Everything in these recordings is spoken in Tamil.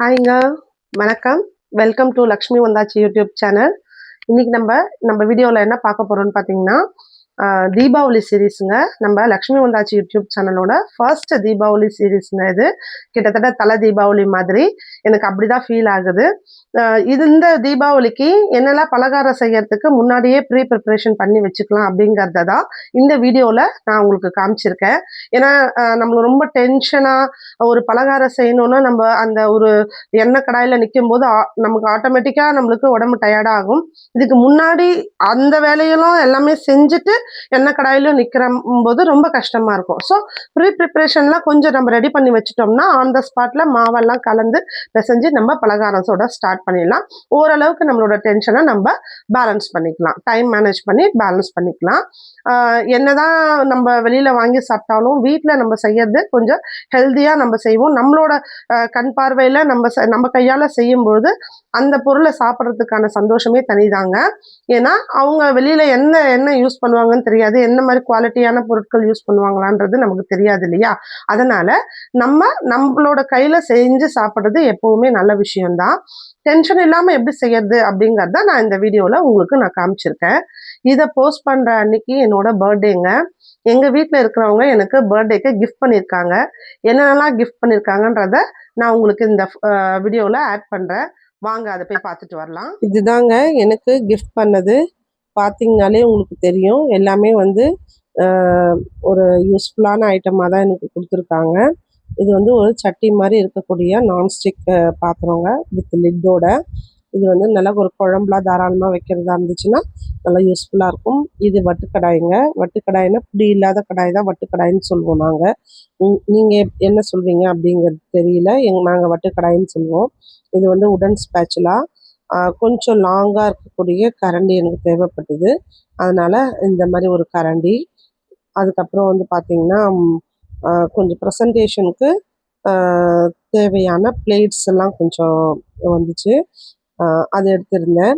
ஹாய்ங்க. வணக்கம். Welcome to Lakshmi Vandhachi YouTube channel இன்னைக்கு நம்ம நம்ம வீடியோவில் என்ன பார்க்க போகிறோம்னு பார்த்தீங்கன்னா தீபாவளி சீரீஸுங்க. நம்ம லக்ஷ்மி வந்தாச்சி யூடியூப் சேனலோட ஃபர்ஸ்ட் தீபாவளி சீரீஸ்ங்க இது. கிட்டத்தட்ட தலை தீபாவளி மாதிரி. எனக்கு அப்படிதான் ஃபீல் ஆகுது. இது இந்த தீபாவளிக்கு என்னெல்லாம் பலகாரம் செய்யறதுக்கு முன்னாடியே ப்ரீ ப்ரிப்பரேஷன் பண்ணி வச்சுக்கலாம் அப்படிங்கிறத தான் இந்த வீடியோவில் நான் உங்களுக்கு காமிச்சிருக்கேன். ஏன்னா நம்மளுக்கு ரொம்ப டென்ஷனாக ஒரு பலகாரம் செய்யணும்னா நம்ம அந்த ஒரு எண்ணெய் கடாயில் நிற்கும் போது நமக்கு ஆட்டோமேட்டிக்காக நம்மளுக்கு உடம்பு டயர்ட் ஆகும். இதுக்கு முன்னாடி அந்த வேலையெல்லாம் எல்லாமே செஞ்சுட்டு எண்ணெய் கடாயிலும் நிற்கிற போது ரொம்ப கஷ்டமா இருக்கும். ஸோ ப்ரீ ப்ரிப்ரேஷன்லாம் கொஞ்சம் நம்ம ரெடி பண்ணி வச்சுட்டோம்னா ஆன் த ஸ்பாட்ல மாவெல்லாம் கலந்து பிசைஞ்சு நம்ம பலகாரம் ஸ்டார்ட் பண்ணிடலாம். ஓரளவுக்கு நம்மளோட டென்ஷனை நம்ம பேலன்ஸ் பண்ணிக்கலாம். டைம் மேனேஜ் பண்ணி பேலன்ஸ் பண்ணிக்கலாம். ஆஹ் என்னதான் நம்ம வெளியில வாங்கி சாப்பிட்டாலும் வீட்டில் நம்ம செய்யறது கொஞ்சம் ஹெல்த்தியாக நம்ம செய்வோம். நம்மளோட கண் பார்வையில நம்ம நம்ம கையால செய்யும்பொழுது அந்த பொருளை சாப்பிட்றதுக்கான சந்தோஷமே தனிதாங்க. ஏன்னா அவங்க வெளியில என்ன என்ன யூஸ் பண்ணுவாங்கன்னு தெரியாது. என்ன மாதிரி குவாலிட்டியான பொருட்கள் யூஸ் பண்ணுவாங்களான்றது நமக்கு தெரியாது இல்லையா? அதனால நம்ம நம்மளோட கையில செஞ்சு சாப்பிட்றது எப்பவுமே நல்ல விஷயம்தான். டென்ஷன் இல்லாம எப்படி செய்யறது அப்படிங்கறத நான் இந்த வீடியோல உங்களுக்கு நான் காமிச்சிருக்கேன். இதை போஸ்ட் பண்ற அன்னைக்கு என்னோட பர்த்டேங்க எங்க வீட்டில் இருக்கிறவங்க எனக்கு பர்த்டேக்கு கிஃப்ட் பண்ணியிருக்காங்க என்னென்னலாம் கிஃப்ட் பண்ணியிருக்காங்கன்றத நான் உங்களுக்கு இந்த வீடியோவில் ஆட் பண்ணுறேன் வாங்க அதை போய் பார்த்துட்டு வரலாம். இதுதாங்க எனக்கு கிஃப்ட் பண்ணது. பார்த்தீங்கனாலே உங்களுக்கு தெரியும். எல்லாமே வந்து ஒரு யூஸ்ஃபுல்லான ஐட்டமாக தான் எனக்கு கொடுத்துருக்காங்க. இது வந்து ஒரு சட்டி மாதிரி இருக்கக்கூடிய நான்ஸ்டிக் பாத்திரங்க வித் லிட்டோட இது வந்து நல்லா ஒரு குழம்புலாம் தாராளமாக வைக்கிறதா இருந்துச்சுன்னா நல்லா யூஸ்ஃபுல்லாக இருக்கும். இது வட்டுக்கடாய்ங்க. வட்டுக்கடாய்னா புடி இல்லாத கடாய் தான் வட்டுக்கடாய்ன்னு சொல்லுவோம் நாங்கள் நீங்கள் என்ன சொல்வீங்க அப்படிங்கிறது தெரியல. எங் நாங்கள் வட்டுக்கடாய்ன்னு சொல்லுவோம் இது வந்து உடன் ஸ்பேச்சுலா கொஞ்சம் லாங்காக இருக்கக்கூடிய கரண்டி எனக்கு தேவைப்பட்டது. அதனால் இந்த மாதிரி ஒரு கரண்டி. அதுக்கப்புறம் வந்து பார்த்திங்கன்னா கொஞ்சம் ப்ரெசன்டேஷனுக்கு தேவையான பிளேட்ஸ் எல்லாம் கொஞ்சம் வந்துச்சு. அது எடுத்திருந்தேன்.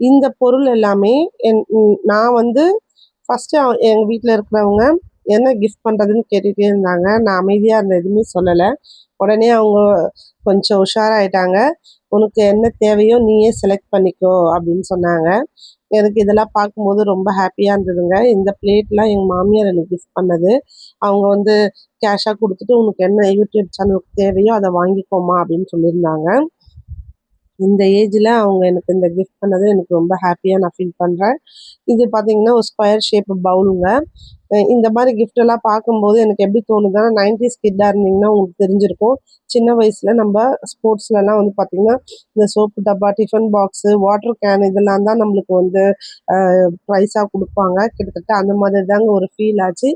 இந்த பொருள் எல்லாமே என் நான் வந்து ஃபஸ்ட்டு எங்கள் வீட்டில் இருக்கிறவங்க என்ன கிஃப்ட் பண்ணுறதுன்னு கேட்டுகிட்டே இருந்தாங்க. நான் அமைதியாக இருந்த எதுவுமே சொல்லலை. உடனே அவங்க கொஞ்சம் உஷாராயிட்டாங்க. உனக்கு என்ன தேவையோ நீயே செலக்ட் பண்ணிக்கோ அப்படின்னு சொன்னாங்க. எனக்கு இதெல்லாம் பார்க்கும்போது ரொம்ப ஹாப்பியாக இருந்ததுங்க. இந்த பிளேட்லாம் எங்கள் மாமியார் எனக்கு கிஃப்ட் பண்ணது. அவங்க வந்து கேஷாக கொடுத்துட்டு உனக்கு என்ன யூடியூப் சேனலுக்கு தேவையோ அதை வாங்கிக்கோமா அப்படின்னு சொல்லியிருந்தாங்க. இந்த ஏஜில் அவங்க எனக்கு இந்த கிஃப்ட் பண்ணது எனக்கு ரொம்ப ஹாப்பியாக நான் ஃபீல் பண்ணுறேன் இது பார்த்தீங்கன்னா ஒரு ஸ்கொயர் ஷேப் பவுலுங்க. இந்த மாதிரி gift எல்லாம் பார்க்கும்போது எனக்கு எப்படி தோணுதுன்னா நைன்டிஸ் கிட்டாக இருந்தீங்கன்னா உங்களுக்கு தெரிஞ்சிருக்கும். சின்ன வயசில் நம்ம ஸ்போர்ட்ஸ்லலாம் வந்து பார்த்திங்கன்னா இந்த சோப்பு டப்பா டிஃபன் பாக்ஸு வாட்டர் கேன் இதெல்லாம் தான் நம்மளுக்கு வந்து ப்ரைஸாக கொடுப்பாங்க. கிட்டத்தட்ட அந்த மாதிரி தாங்க ஒரு ஃபீல் ஆச்சு.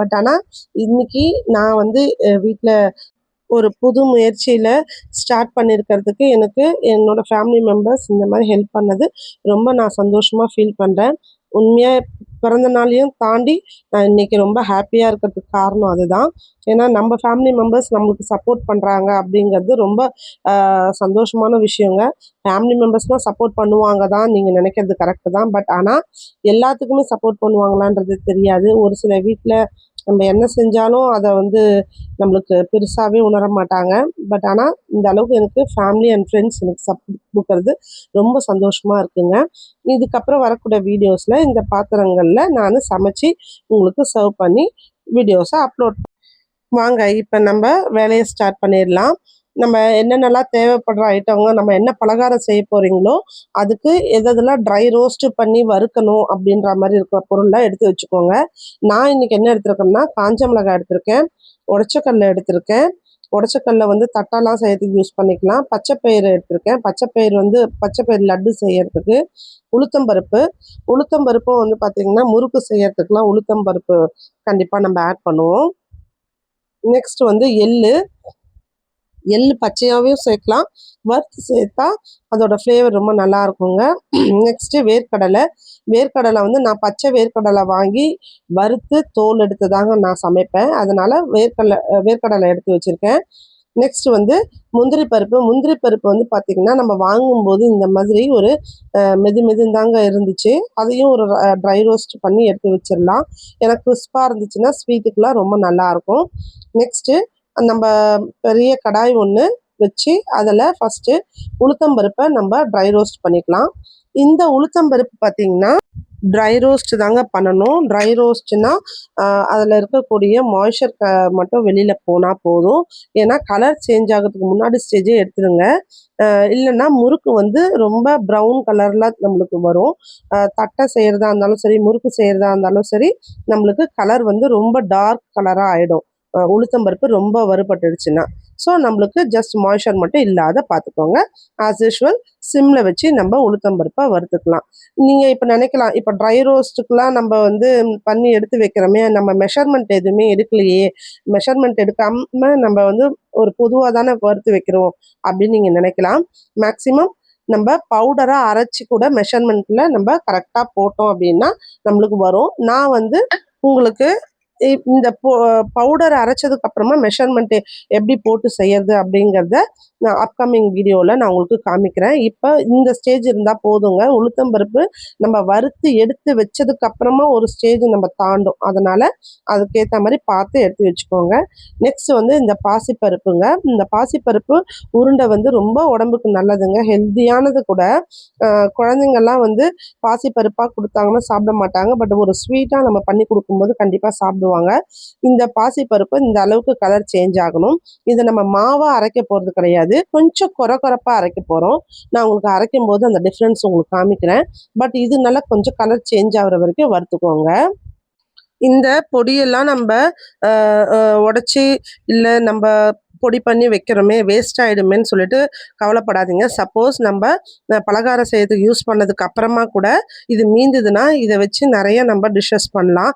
பட் ஆனால் இன்னைக்கு நான் வந்து வீட்டில் ஒரு புது முயற்சியில் ஸ்டார்ட் பண்ணியிருக்கிறதுக்கு எனக்கு என்னோட ஃபேமிலி மெம்பர்ஸ் இந்த மாதிரி ஹெல்ப் பண்ணது. ரொம்ப நான் சந்தோஷமாக ஃபீல் பண்ணுறேன் உண்மையாக பிறந்த நாளையும் தாண்டி நான் இன்னைக்கு ரொம்ப ஹாப்பியாக இருக்கிறதுக்கு காரணம் அதுதான். ஏன்னா நம்ம ஃபேமிலி மெம்பர்ஸ் நம்மளுக்கு சப்போர்ட் பண்ணுறாங்க அப்படிங்கிறது ரொம்ப சந்தோஷமான விஷயங்க. ஃபேமிலி மெம்பர்ஸ்னால் சப்போர்ட் பண்ணுவாங்க தான் நீங்கள் நினைக்கிறது கரெக்டு தான். பட் ஆனால் எல்லாத்துக்குமே சப்போர்ட் பண்ணுவாங்களான்றது தெரியாது. ஒரு சில வீட்டில் நம்ம என்ன செஞ்சாலும் அதை வந்து நம்மளுக்கு பெருசாகவே உணர மாட்டாங்க. பட் ஆனால் இந்த அளவுக்கு எனக்கு ஃபேமிலி அண்ட் ஃப்ரெண்ட்ஸ் எனக்கு சப்போர்ட் கொடுக்கறது ரொம்ப சந்தோஷமாக இருக்குங்க. இதுக்கப்புறம் வரக்கூடிய வீடியோஸில் இந்த பாத்திரங்களில் நான் சமைச்சு உங்களுக்கு சர்வ் பண்ணி வீடியோஸை அப்லோட் வாங்க இப்போ நம்ம வேலையை ஸ்டார்ட் பண்ணிடலாம். நம்ம என்னென்னலாம் தேவைப்படுற ஐட்டங்க நம்ம என்ன பலகாரம் செய்ய போகிறீங்களோ அதுக்கு எதெல்லாம் ட்ரை ரோஸ்ட் பண்ணி வறுக்கணும் அப்படின்ற மாதிரி இருக்கிற பொருள்லாம் எடுத்து வச்சுக்கோங்க. நான் இன்னைக்கு என்ன எடுத்திருக்கேன்னா காஞ்ச மிளகாய் எடுத்திருக்கேன் உடச்சக்கல்ல எடுத்திருக்கேன். உடச்சக்கல்ல வந்து தட்டாலாம் செய்யறதுக்கு யூஸ் பண்ணிக்கலாம். பச்சைப்பயிறு எடுத்திருக்கேன். பச்சைப்பயிறு வந்து பச்சைப்பயிறு லட்டு செய்யறதுக்கு உளுத்தம்பருப்பு உளுத்தம்பருப்பும் வந்து பார்த்தீங்கன்னா முறுக்கு செய்யறதுக்குலாம் உளுத்தம்பருப்பு கண்டிப்பாக நம்ம ஆட் பண்ணுவோம். நெக்ஸ்ட் வந்து எள்ளு. எள்ளு பச்சையாகவும் சேர்க்கலாம். வறுத்து சேர்த்தா அதோட ஃப்ளேவர் ரொம்ப நல்லா இருக்குங்க நெக்ஸ்ட்டு வேர்க்கடலை. வேர்க்கடலை வந்து நான் பச்சை வேர்க்கடலை வாங்கி வறுத்து தோல் எடுத்து தாங்க நான் சமைப்பேன். அதனால் வேர்க்கடலை வேர்க்கடலை எடுத்து வச்சுருக்கேன். நெக்ஸ்ட் வந்து முந்திரி பருப்பு. முந்திரி பருப்பு வந்து பார்த்திங்கன்னா நம்ம வாங்கும்போது இந்த மாதிரி ஒரு மெது மெதுந்தாங்க இருந்துச்சு. அதையும் ஒரு ட்ரை ரோஸ்ட் பண்ணி எடுத்து வச்சிடலாம் ஏன்னா கிறிஸ்பாக இருந்துச்சுன்னா ஸ்வீட்டுக்கெலாம் ரொம்ப நல்லாயிருக்கும். நெக்ஸ்ட்டு நம்ம பெரிய கடாய் ஒன்று வச்சு அதில் ஃபஸ்ட்டு உளுத்தம்பருப்பை நம்ம ட்ரை ரோஸ்ட் பண்ணிக்கலாம். இந்த உளுத்தம்பருப்பு பார்த்தீங்கன்னா ட்ரை ரோஸ்ட் தாங்க பண்ணணும். ட்ரை ரோஸ்ட்னா அதில் இருக்கக்கூடிய மாய்ஸ்சர் க மட்டும் வெளியில் போனால் போதும். ஏன்னா கலர் சேஞ்ச் ஆகிறதுக்கு முன்னாடி ஸ்டேஜே எடுத்துடுங்க இல்லைன்னா முறுக்கு வந்து ரொம்ப ப்ரௌன் கலரில் நம்மளுக்கு வரும். தட்டை செய்கிறதா இருந்தாலும் சரி முறுக்கு செய்கிறதா இருந்தாலும் சரி நம்மளுக்கு கலர் வந்து ரொம்ப டார்க் கலராக ஆகிடும் உளுத்தம்பருப்பு ரொம்ப வறுபட்டுடுச்சுன்னா. ஸோ நம்மளுக்கு ஜஸ்ட் மாய்ஸ்சர் மட்டும் இல்லாத பார்த்துக்கோங்க ஆஸ் யூஷுவல் சிம்மில் வச்சு நம்ம உளுத்தம்பருப்பை வறுத்துக்கலாம். நீங்கள் இப்போ நினைக்கலாம் இப்போ ட்ரை ரோஸ்ட்டுக்கெலாம் நம்ம வந்து பண்ணி எடுத்து வைக்கிறோமே நம்ம மெஷர்மெண்ட் எதுவுமே எடுக்கலையே. மெஷர்மெண்ட் எடுக்காம நம்ம வந்து ஒரு பொதுவாக தானே வறுத்து வைக்கிறோம் அப்படின்னு நீங்கள் நினைக்கலாம். மேக்ஸிமம் நம்ம பவுடராக அரைச்சி கூட மெஷர்மெண்ட்டில் நம்ம கரெக்டாக போட்டோம் அப்படின்னா நம்மளுக்கு வரும். நான் வந்து உங்களுக்கு இந்த பவுடர் அரைச்சதுக்கு அப்புறமா மெஷர்மெண்ட் எப்படி போட்டு செய்யறது அப்படிங்கிறத நான் அப்கமிங் வீடியோவில் நான் உங்களுக்கு காமிக்கிறேன். இப்போ இந்த ஸ்டேஜ் இருந்தால் போதுங்க. உளுத்தம்பருப்பு நம்ம வறுத்து எடுத்து வச்சதுக்கு அப்புறமா ஒரு ஸ்டேஜ் நம்ம தாண்டும். அதனால அதுக்கேற்ற மாதிரி பார்த்து எடுத்து வச்சுக்கோங்க. நெக்ஸ்ட் வந்து இந்த பாசிப்பருப்புங்க. இந்த பாசிப்பருப்பு உருண்டை வந்து ரொம்ப உடம்புக்கு நல்லதுங்க. ஹெல்த்தியானது கூட குழந்தைங்கள்லாம் வந்து பாசிப்பருப்பாக கொடுத்தாங்கன்னா சாப்பிட மாட்டாங்க. பட் ஒரு ஸ்வீட்டாக நம்ம பண்ணி கொடுக்கும்போது கண்டிப்பாக சாப்பிடுவாங்க. இந்த பாசிப்பருப்பு இந்த அளவுக்கு கலர் சேஞ்ச் ஆகணும். இதை நம்ம மாவாக அரைக்க போகிறது கிடையாது. கொஞ்சம் கொர கொரப்பாக அரைக்க போகிறோம் நான் உங்களுக்கு அரைக்கும் போது அந்த டிஃப்ரென்ஸ் உங்களுக்கு காமிக்கிறேன். பட் இது நல்லா கொஞ்சம் கலர் சேஞ்ச் ஆகுற வரைக்கும் வறுத்துக்கோங்க. இந்த பொடியெல்லாம் நம்ம உடச்சி இல்லை நம்ம பொடி பண்ணி வைக்கிறோமே வேஸ்ட் ஆகிடுமேன்னு சொல்லிட்டு கவலைப்படாதீங்க. சப்போஸ் நம்ம பலகாரம் செய்யறதுக்கு யூஸ் பண்ணதுக்கு அப்புறமா கூட இது மீந்ததுன்னா இதை வச்சு நிறைய நம்ம டிஷ்ஷஸ் பண்ணலாம்.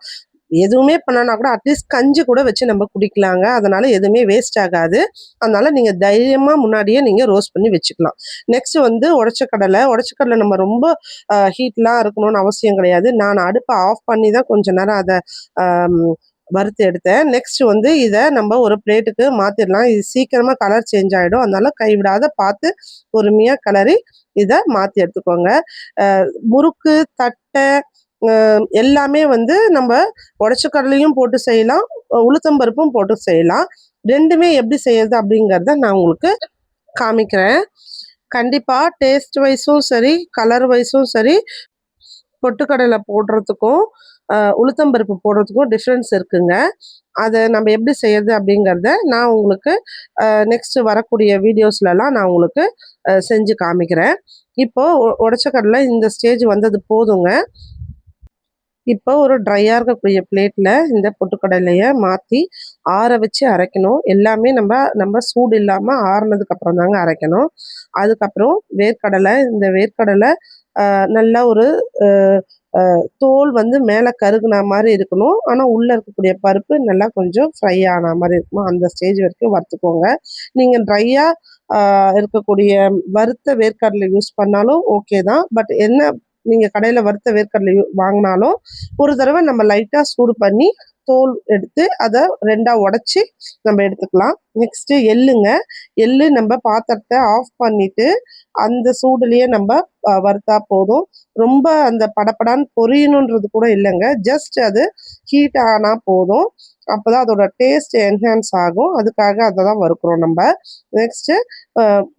எதுவுமே பண்ணனா கூட அட்லீஸ்ட் கஞ்சி கூட வச்சு நம்ம குடிக்கலாங்க. அதனால எதுவுமே வேஸ்ட் ஆகாது. அதனால நீங்க தைரியமா முன்னாடியே நீங்க ரோஸ்ட் பண்ணி வச்சுக்கலாம். நெக்ஸ்ட் வந்து உடச்ச கடலை உடச்ச கடலை நம்ம ரொம்ப ஹீட்லாம் இருக்கணும்னு அவசியம் கிடையாது. நான் அடுப்பை ஆஃப் பண்ணி தான் கொஞ்ச நேரம் அதை வறுத்து எடுத்தேன். நெக்ஸ்ட் வந்து இதை நம்ம ஒரு பிளேட்டுக்கு மாற்றிடலாம் இது சீக்கிரமா கலர் சேஞ்ச் ஆயிடும். அதனால கைவிடாத பார்த்து பொறுமையா கலரி இதை மாத்தி எடுத்துக்கோங்க. முறுக்கு தட்டை எல்லாமே வந்து நம்ம உடச்ச கடலையும் போட்டு செய்யலாம் உளுத்தம்பருப்பும் போட்டு செய்யலாம். ரெண்டுமே எப்படி செய்யறது அப்படிங்கிறத நான் உங்களுக்கு காமிக்கிறேன். கண்டிப்பாக டேஸ்ட் வைஸும் சரி கலர் வைஸும் சரி பொட்டுக்கடலை போடுறதுக்கும் உளுத்தம்பருப்பு போடுறதுக்கும் டிஃப்ரென்ஸ் இருக்குங்க. அதை நம்ம எப்படி செய்யறது அப்படிங்கிறத நான் உங்களுக்கு நெக்ஸ்ட் வரக்கூடிய வீடியோஸ்லலாம் நான் உங்களுக்கு செஞ்சு காமிக்கிறேன். இப்போது உடச்சக்கடலை இந்த ஸ்டேஜ் வந்தது போதுங்க. இப்போ ஒரு ட்ரையாக இருக்கக்கூடிய பிளேட்டில் இந்த பொட்டுக்கடலையை மாற்றி ஆற வச்சு அரைக்கணும். எல்லாமே நம்ம நம்ம சூடு இல்லாமல் ஆறுனதுக்கப்புறம் தாங்க அரைக்கணும். அதுக்கப்புறம் வேர்க்கடலை இந்த வேர்க்கடலை நல்லா ஒரு தோல் வந்து மேலே கருகுன மாதிரி இருக்கணும். ஆனால் உள்ளே இருக்கக்கூடிய பருப்பு நல்லா கொஞ்சம் ஃப்ரை ஆன மாதிரி இருக்கணும். அந்த ஸ்டேஜ் வரைக்கும் வறுத்துக்கோங்க. நீங்கள் ட்ரையாக இருக்கக்கூடிய வறுத்த வேர்க்கடலை யூஸ் பண்ணாலும் ஓகே தான். பட் என்ன நீங்கள் கடையில் வறுத்த வேர்க்கடலை வாங்கினாலும் ஒரு தடவை நம்ம லைட்டாக சூடு பண்ணி தோல் எடுத்து அதை ரெண்டாக உடச்சி நம்ம எடுத்துக்கலாம். நெக்ஸ்ட்டு எள்ளுங்க. எள்ளு நம்ம பாத்திரத்தை ஆஃப் பண்ணிவிட்டு அந்த சூடுலேயே நம்ம வறுத்தா போதும். ரொம்ப அந்த படப்படான்னு பொரியணுன்றது கூட இல்லைங்க. ஜஸ்ட் அது ஹீட் ஆனால் போதும். அப்பதான் அதோட டேஸ்ட் என்ஹான்ஸ் ஆகும். அதுக்காக அதை தான் வறுக்கிறோம் நம்ம. நெக்ஸ்ட்டு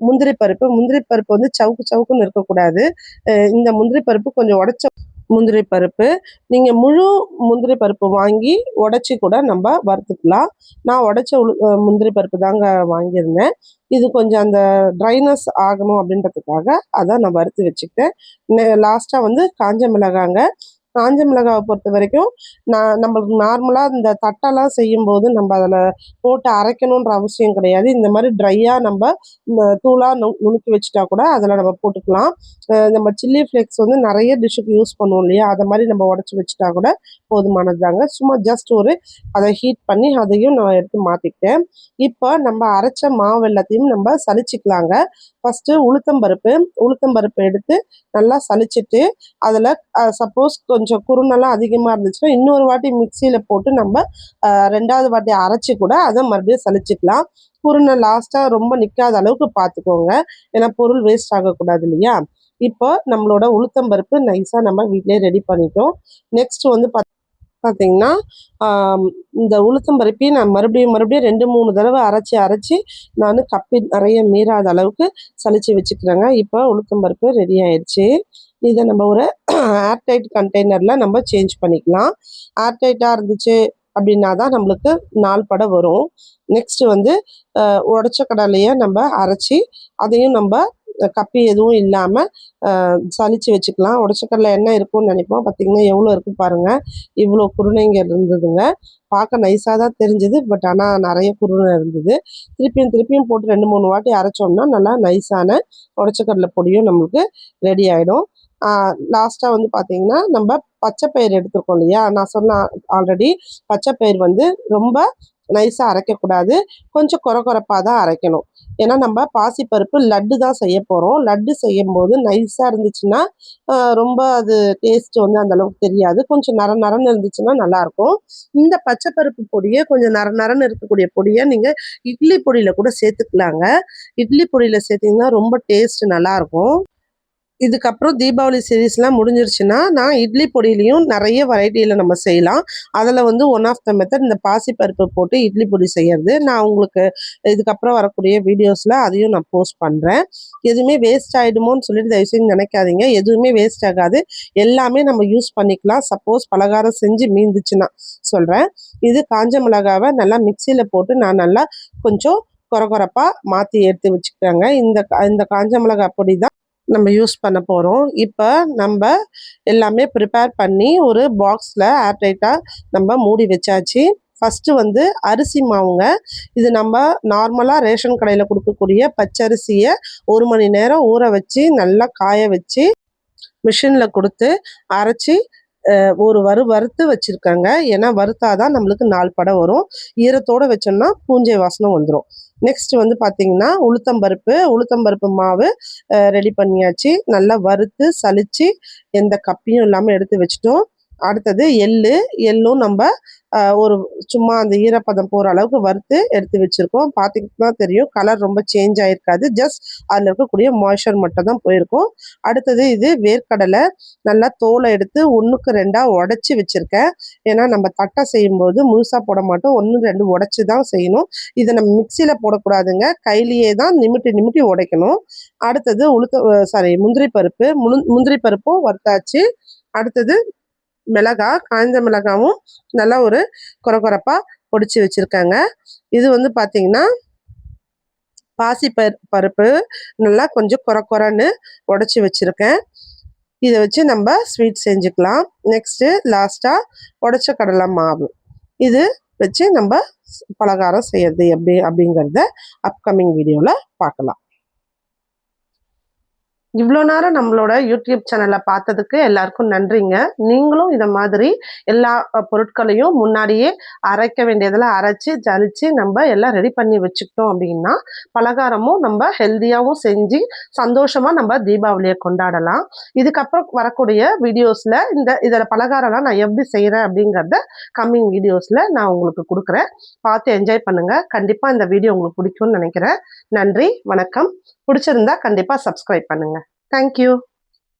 முந்திரி பருப்பு. முந்திரி பருப்பு வந்து சவுக்கு சவுக்குன்னு இருக்கக்கூடாது. இந்த முந்திரி பருப்பு கொஞ்சம் உடைச்ச முந்திரி பருப்பு. நீங்கள் முழு முந்திரி பருப்பு வாங்கி உடச்சி கூட நம்ம வறுத்துக்கலாம். நான் உடச்ச உளு- முந்திரி பருப்பு தாங்க வாங்கியிருந்தேன். இது கொஞ்சம் அந்த ட்ரைனஸ் ஆகணும் அப்படின்றதுக்காக அதை நான் வறுத்து வச்சுக்கிட்டேன். லாஸ்ட்டாக வந்து காஞ்ச மிளகாங்க காஞ்ச மிளகாவை பொறுத்த வரைக்கும் நான் நம்மளுக்கு நார்மலாக இந்த தட்டெல்லாம் செய்யும்போது நம்ம அதில் போட்டு அரைக்கணுன்ற அவசியம் கிடையாது. இந்த மாதிரி ட்ரையாக நம்ம தூளாக நு நுணுக்கி வச்சுட்டா கூட அதில் நம்ம போட்டுக்கலாம். நம்ம சில்லி ஃப்ளேக்ஸ் வந்து நிறைய டிஷ்ஷுக்கு யூஸ் பண்ணுவோம் இல்லையா? அதை மாதிரி நம்ம உடச்சி வச்சுட்டா கூட போதுமானது தாங்க. சும்மா ஜஸ்ட் ஒரு அதை ஹீட் பண்ணி அதையும் நான் எடுத்து மாற்றிக்கிட்டேன் இப்போ நம்ம அரைச்ச மாவு எல்லாத்தையும் நம்ம சலிச்சிக்கலாங்க. ஃபஸ்ட்டு உளுத்தம்பருப்பு உளுத்தம்பருப்பு எடுத்து நல்லா சலிச்சிட்டு அதில் சப்போஸ் கொஞ்சம் குருணெல்லாம் அதிகமாக இருந்துச்சுன்னா இன்னொரு வாட்டி மிக்சியில் போட்டு நம்ம ரெண்டாவது வாட்டி அரைச்சி கூட அதை மறுபடியும் சளிச்சிக்கலாம். குருணை லாஸ்ட்டாக ரொம்ப நிற்காத அளவுக்கு பார்த்துக்கோங்க ஏன்னா பொருள் வேஸ்ட் ஆகக்கூடாது இல்லையா? இப்போ நம்மளோட உளுத்தம்பருப்பு நைஸாக நம்ம வீட்டிலே ரெடி பண்ணிட்டோம். நெக்ஸ்ட் வந்து பார்த்தீங்கன்னா இந்த உளுத்தம் பருப்பையும் நான் மறுபடியும் மறுபடியும் ரெண்டு மூணு தடவை அரைச்சி அரைச்சி நான் கப்பி நிறைய மீறாத அளவுக்கு சளிச்சு வச்சுக்கிறேங்க. இப்போ உளுத்தம் பருப்பு ரெடி ஆயிடுச்சு இதை நம்ம ஒரு ஏர்டைட் கண்டெய்னரில் நம்ம சேஞ்ச் பண்ணிக்கலாம். ஏர்டைட்டாக இருந்துச்சு அப்படின்னா தான் நம்மளுக்கு நாள் படம் வரும். நெக்ஸ்ட் வந்து உடச்ச கடலையை நம்ம அரைச்சி அதையும் நம்ம கப்பி எதுவும் இல்லாமல் சளிச்சு வச்சுக்கலாம். உடச்சக்கடலை என்ன இருக்கும்னு நினைப்போம். பார்த்தீங்கன்னா எவ்வளோ இருக்குது பாருங்கள் இவ்வளோ குருணைங்க இருந்ததுங்க. பார்க்க நைஸாக தான் தெரிஞ்சுது. பட் ஆனால் நிறைய குருணை இருந்தது. திருப்பியும் திருப்பியும் போட்டு ரெண்டு மூணு வாட்டி அரைச்சோம்னா நல்லா நைஸான உடச்சக்கடலை பொடியும் நம்மளுக்கு ரெடி ஆகிடும் லாஸ்ட்டாக வந்து பார்த்தீங்கன்னா நம்ம பச்சைப்பயிர் எடுத்துருக்கோம் இல்லையா? நான் சொன்ன ஆல்ரெடி பச்சைப்பயிர் வந்து ரொம்ப நைஸாக அரைக்கக்கூடாது கொஞ்சம் குறை குறைப்பாக தான் அரைக்கணும். ஏன்னா நம்ம பாசிப்பருப்பு லட்டு தான் செய்ய போகிறோம் லட்டு செய்யும் போது நைஸாக இருந்துச்சுன்னா ரொம்ப அது டேஸ்ட் வந்து அந்த அளவுக்கு தெரியாது. கொஞ்சம் நர நரன்னு இருந்துச்சுன்னா நல்லாயிருக்கும் இந்த பச்சை பருப்பு பொடியை கொஞ்சம் நர நரன்னு இருக்கக்கூடிய பொடியை நீங்கள் இட்லி பொடியில் கூட சேர்த்துக்கலாங்க. இட்லி பொடியில் சேர்த்திங்கன்னா ரொம்ப டேஸ்ட் நல்லாயிருக்கும் இதுக்கப்புறம் தீபாவளி சீரீஸ்லாம் முடிஞ்சிருச்சுன்னா நான் இட்லி பொடியிலையும் நிறைய வெரைட்டியில் நம்ம செய்யலாம். அதில் வந்து ஒன் ஆஃப் த மெத்தட் இந்த பாசிப்பருப்பு போட்டு இட்லி பொடி செய்யறது. நான் உங்களுக்கு இதுக்கப்புறம் வரக்கூடிய வீடியோஸில் அதையும் நான் போஸ்ட் பண்ணுறேன் எதுவுமே வேஸ்ட் ஆகிடுமோன்னு சொல்லிட்டு தயவுசெய்து நினைக்காதீங்க. எதுவுமே வேஸ்ட் ஆகாது. எல்லாமே நம்ம யூஸ் பண்ணிக்கலாம். சப்போஸ் பலகாரம் செஞ்சு மீந்துச்சுன்னா சொல்கிறேன் இது காஞ்ச மிளகாவை நல்லா மிக்சியில் போட்டு நான் நல்லா கொஞ்சம் குறகுறப்பாக மாற்றி எடுத்து வச்சுக்கிறாங்க. இந்த கா- இந்த காஞ்ச மிளகா பொடி தான் நம்ம யூஸ் பண்ண போகிறோம் இப்போ நம்ம எல்லாமே ப்ரிப்பேர் பண்ணி ஒரு பாக்ஸில் ஏர்டைட்டாக நம்ம மூடி வச்சாச்சு. ஃபஸ்ட்டு வந்து அரிசி மாவுங்க. இது நம்ம நார்மலாக ரேஷன் கடையில் கொடுக்கக்கூடிய பச்சரிசியை ஒரு மணி நேரம் ஊற வச்சு நல்லா காய வச்சு மிஷினில் கொடுத்து அரைச்சி ஒரு வறு வறுத்து வச்சுருக்காங்க. ஏன்னா வறுத்தாதான் நம்மளுக்கு நாலு படம் வரும். ஈரத்தோடு வச்சோம்னா பூஞ்சை வாசனை வந்துடும் நெக்ஸ்ட் வந்து பார்த்தீங்கன்னா உளுத்தம்பருப்பு உளுத்தம்பருப்பு மாவு ரெடி பண்ணியாச்சு. நல்லா வறுத்து சளிச்சு எந்த கப்பியும் இல்லாமல் எடுத்து வச்சிட்டோம். அடுத்தது எள்ளு. எள்ளும் நம்ம ஒரு சும்மா அந்த ஈரப்பதம் போகிற அளவுக்கு வறுத்து எடுத்து வச்சுருக்கோம். பார்த்திங்கன்னா தெரியும் கலர் ரொம்ப சேஞ்ச் ஆகிருக்காது ஜஸ்ட் அதில் இருக்கக்கூடிய மாய்ஸ்சர் மட்டும் தான் போயிருக்கும். அடுத்தது இது வேர்க்கடலை. நல்லா தோலை எடுத்து ஒன்றுக்கு ரெண்டாக உடச்சி வச்சுருக்கேன். ஏன்னா நம்ம தட்டை செய்யும்போது முழுசாக போட மாட்டோம். ஒன்று ரெண்டு உடச்சி தான் செய்யணும். இதை நம்ம மிக்சியில் போடக்கூடாதுங்க. கையிலேயே தான் நிமிட்டி நிமிட்டி உடைக்கணும். அடுத்தது உளுத்த சாரி முந்திரி பருப்பு. முந்திரி பருப்பும் வறுத்தாச்சு. அடுத்தது மிளகா காய்ந்த மிளகாவும் நல்லா ஒரு கொரகொரப்பா பொடிச்சு வச்சுருக்காங்க. இது வந்து பார்த்தீங்கன்னா பாசி பருப்பு நல்லா கொஞ்சம் கொர கொரன்னு உடச்சி வச்சுருக்கேன். இதை வச்சு நம்ம ஸ்வீட் செஞ்சுக்கலாம். நெக்ஸ்ட்டு லாஸ்ட்டாக உடச்ச கடலை மாவு. இது வச்சு நம்ம பலகாரம் செய்யறது எப்படி அப்படிங்கிறத அப்கமிங் வீடியோவில் பார்க்கலாம் இவ்வளோ நேரம் நம்மளோட யூடியூப் சேனலை பார்த்ததுக்கு எல்லாருக்கும் நன்றிங்க. நீங்களும் இதை மாதிரி எல்லா பொருட்களையும் முன்னாடியே அரைக்க வேண்டியதில் அரைச்சி ஜலிச்சு நம்ம எல்லாம் ரெடி பண்ணி வச்சுக்கிட்டோம் அப்படின்னா பலகாரமும் நம்ம ஹெல்த்தியாகவும் செஞ்சு சந்தோஷமாக நம்ம தீபாவளியை கொண்டாடலாம். இதுக்கப்புறம் வரக்கூடிய வீடியோஸில் இந்த இதில் பலகாரம்லாம் நான் எப்படி செய்கிறேன் அப்படிங்கிறத கம்மிங் வீடியோஸில் நான் உங்களுக்கு கொடுக்குறேன். பார்த்து என்ஜாய் பண்ணுங்கள் கண்டிப்பாக இந்த வீடியோ உங்களுக்கு பிடிக்கும்னு நினைக்கிறேன். நன்றி வணக்கம். பிடிச்சிருந்தா கண்டிப்பாக சப்ஸ்கிரைப் பண்ணுங்கள் தேங்க்யூ